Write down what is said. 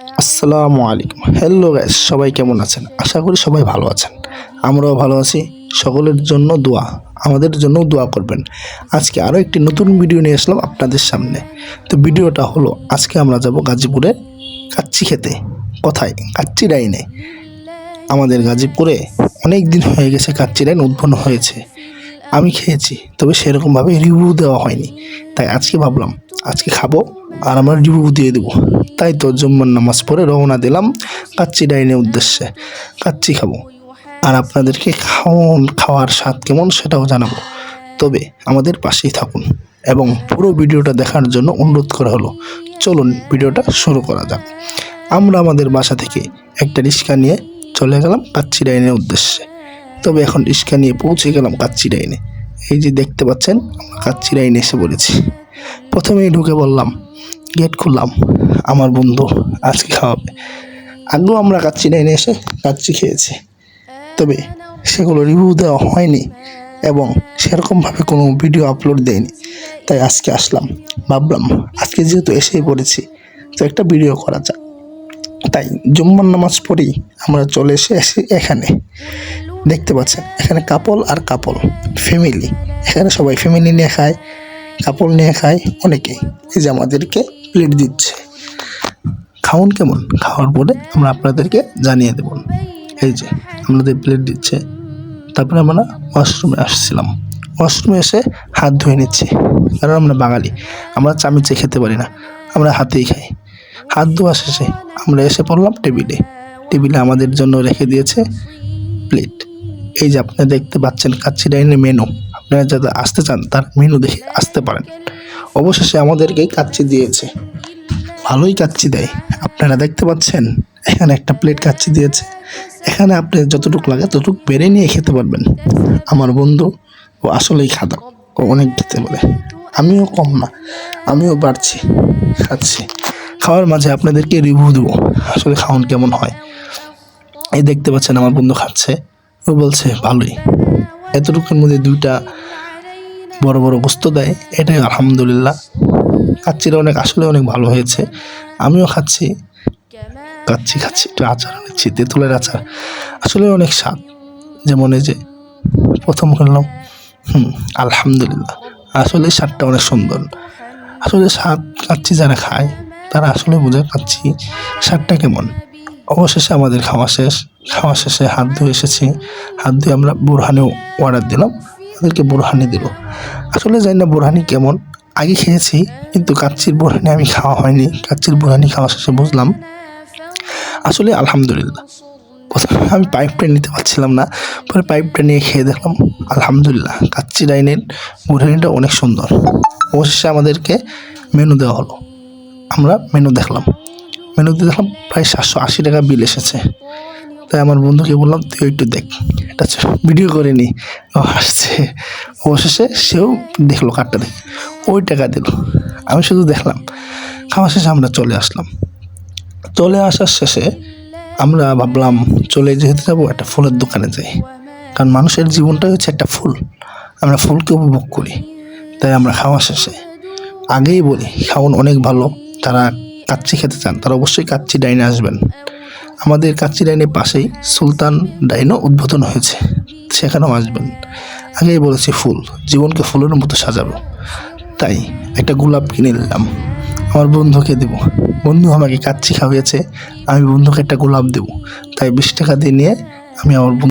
আসসালামু আলাইকুম। Hello gas সবাই কেমন আছেন? আশা করি সবাই ভালো আছেন। আমরাও ভালো আছি। সকলের জন্য দোয়া, আমাদের জন্য দোয়া করবেন। আজকে আরও একটি নতুন ভিডিও নিয়ে আসলাম আপনাদের সামনে। তো ভিডিওটা হলো, আজকে আমরা যাব গাজীপুরে কাচ্চি খেতে। কোথায়? কাচ্চি ডাইনে। আমাদের গাজীপুরে অনেক দিন হয়ে গেছে কাচ্চি ডাইন উদ্ভন্ন হয়েছে। আমি খেয়েছি, তবে সেরকমভাবে রিভিউ দেওয়া হয়নি। তাই আজকে ভাবলাম, আজকে খাব। আর আমার রিভিউ দিয়ে দেবো। তাই তো জম্মার নামাজ পড়ে রওনা দিলাম। কাচ্চি ডাইনের উদ্দেশ্যে কাচ্চি খাব। আর আপনাদেরকে খাওয়ান খাওয়ার স্বাদ কেমন সেটাও জানাব। তবে আমাদের পাশেই থাকুন এবং পুরো ভিডিওটা দেখার জন্য অনুরোধ করা হলো। চলুন ভিডিওটা শুরু করা যাক। আমরা আমাদের বাসা থেকে একটা রিক্সা নিয়ে চলে গেলাম কাচ্চি ডাইনের উদ্দেশ্যে। তবে এখন রিক্সা নিয়ে পৌঁছে গেলাম কাচ্চি ডাইনে। এই যে দেখতে পাচ্ছেন কাচ্চি ডাইনে এসে পড়েছি। প্রথমেই ঢুকে বললাম, গেট খুললাম, আমার বন্ধু আজকে খাওয়াবে। আগেও আমরা কাচ্চি ডাইনে এসে কাচ্চি খেয়েছি। তবে সেগুলো রিভিউ দেওয়া হয়নি এবং সেরকমভাবে কোনো ভিডিও আপলোড দেয়নি। তাই আজকে আসলাম, ভাবলাম আজকে যেহেতু এসেই পড়েছি, তো একটা ভিডিও করা যাক। তাই জুম্মার নামাজ পড়েই আমরা চলে এসে এসে এখানে। দেখতে পাচ্ছেন, এখানে কাপল আর কাপল ফ্যামিলি এখানে সবাই ফ্যামিলি নিয়ে খায় কাপল নিয়ে খায়, অনেকেই। এই যে আমাদেরকে প্লেট দিচ্ছে। খাওন কেমন? খাওয়ার পরে আমরা আপনাদেরকে জানিয়ে দেব। এই যে, আমাদের প্লেট দিচ্ছে। তারপরে আমরা ওয়াশরুমে আসছিলাম। ওয়াশরুমে এসে হাত ধুয়ে নিচ্ছি। কারণ আমরা বাঙালি, আমরা চামিচে খেতে পারি না। আমরা হাতেই খাই। হাত ধোয়া শেষে আমরা এসে পড়লাম টেবিলে। টেবিলে আমাদের জন্য রেখে দিয়েছে প্লেট এই যে আপনি দেখতে পাচ্ছেন কাচ্চি ডাইনের মেনু আপনারা যাতে আসতে চান, তার মেনু দেখে আসতে পারেন। অবশেষে আমাদেরকে কাচ্চি দিয়েছে। ভালোই কাচ্চি দেয়। আপনারা দেখতে পাচ্ছেন, এখানে একটা প্লেট কাচ্চি দিয়েছে। এখানে আপনি যতটুকু লাগে ততটুকু বেড়ে নিয়ে খেতে পারবেন। আমার বন্ধু, ও আসলেই খাদক ও অনেক খেতে পারে আমিও কম না, আমিও বাড়ছি, খাচ্ছি। খাওয়ার মাঝে আপনাদেরকে রিভিউ দেবো, আসলে খাওয়ান কেমন হয়। এই দেখতে পাচ্ছেন, আমার বন্ধু খাচ্ছে। ও বলছে, ভালোই। এতটুকুর মধ্যে দুইটা বড় বড় গোস্ত দেয়, এটাই আলহামদুলিল্লাহ। কাচ্চিটা অনেক, আসলে অনেক ভালো হয়েছে। আমিও খাচ্ছি। খাচ্ছি খাচ্ছি, একটু আচার নিচ্ছি তেঁতুলের আচার। আসলে অনেক স্বাদ। যেমন এই যে প্রথম করলাম হুম, আলহামদুলিল্লাহ। আসলে স্বাদটা অনেক সুন্দর। আসলে স্বাদ কাচ্চি যারা খায়, তারা আসলে বোঝে কাচ্চি স্বাদটা কেমন। অবশেষে আমাদের খাওয়া শেষ। খাওয়া শেষে হাত ধুয়ে এসেছি। হাত ধুয়ে আমরা বোরহানিও অর্ডার দিলাম। আমাদেরকে বোরহানি দিল আসলে জানি না বোরহানি কেমন। আগে খেয়েছি, কিন্তু কাচ্চির বোরহানি আমি খাওয়া হয়নি। কাচ্চির বোরহানি খাওয়া শেষে বুঝলাম। আসলে আলহামদুলিল্লাহ। প্রথমে আমি পাইপটা নিতে পারছিলাম না। পরে পাইপটা নিয়ে খেয়ে দেখলাম, আলহামদুলিল্লাহ, কাচ্চি ডাইনের বোরহানিটা অনেক সুন্দর। অবশেষে আমাদেরকে মেনু দেওয়া হলো। আমরা মেনু দেখলাম। মেনুতে দেখলাম প্রায় সাতশো আশি টাকা বিল এসেছে। তাই আমার বন্ধুকে বললাম, তুই একটু দেখ। এটা ভিডিও করে নি। ও হাসছে। অবশেষে সেও দেখল কার্ডটা দেখে। ওই টাকা দিল। আমি শুধু দেখলাম। খাওয়া শেষে আমরা চলে আসলাম। চলে আসার শেষে আমরা ভাবলাম, চলে যেহেতু যাব একটা ফুলের দোকানে যাই। কারণ মানুষের জীবনটাই হচ্ছে একটা ফুল। আমরা ফুলকে উপভোগ করি। তাই আমরা খাওয়া শেষে আগেই বলি খাওয়ান অনেক ভালো। তারা কাচ্চি খেতে চান, তারা অবশ্যই কাচ্চি ডাইনে আসবেন। আমাদের কাচ্চি লাইনের পাশেই সুলতান ডাইনো উদ্বোধন হয়েছে। সেখানেও আসবেন। আগেই বলেছি ফুল, জীবনকে ফুলের মতো সাজাবো। তাই একটা গোলাপ কিনে নিলাম। আমার বন্ধুকে দেবো। বন্ধু আমাকে কাচ্চি খাওয়িয়েছে আমি বন্ধুকে একটা গোলাপ দেবো। তাই বিশ টাকা দিয়ে নিয়ে আমি আমার বন্ধু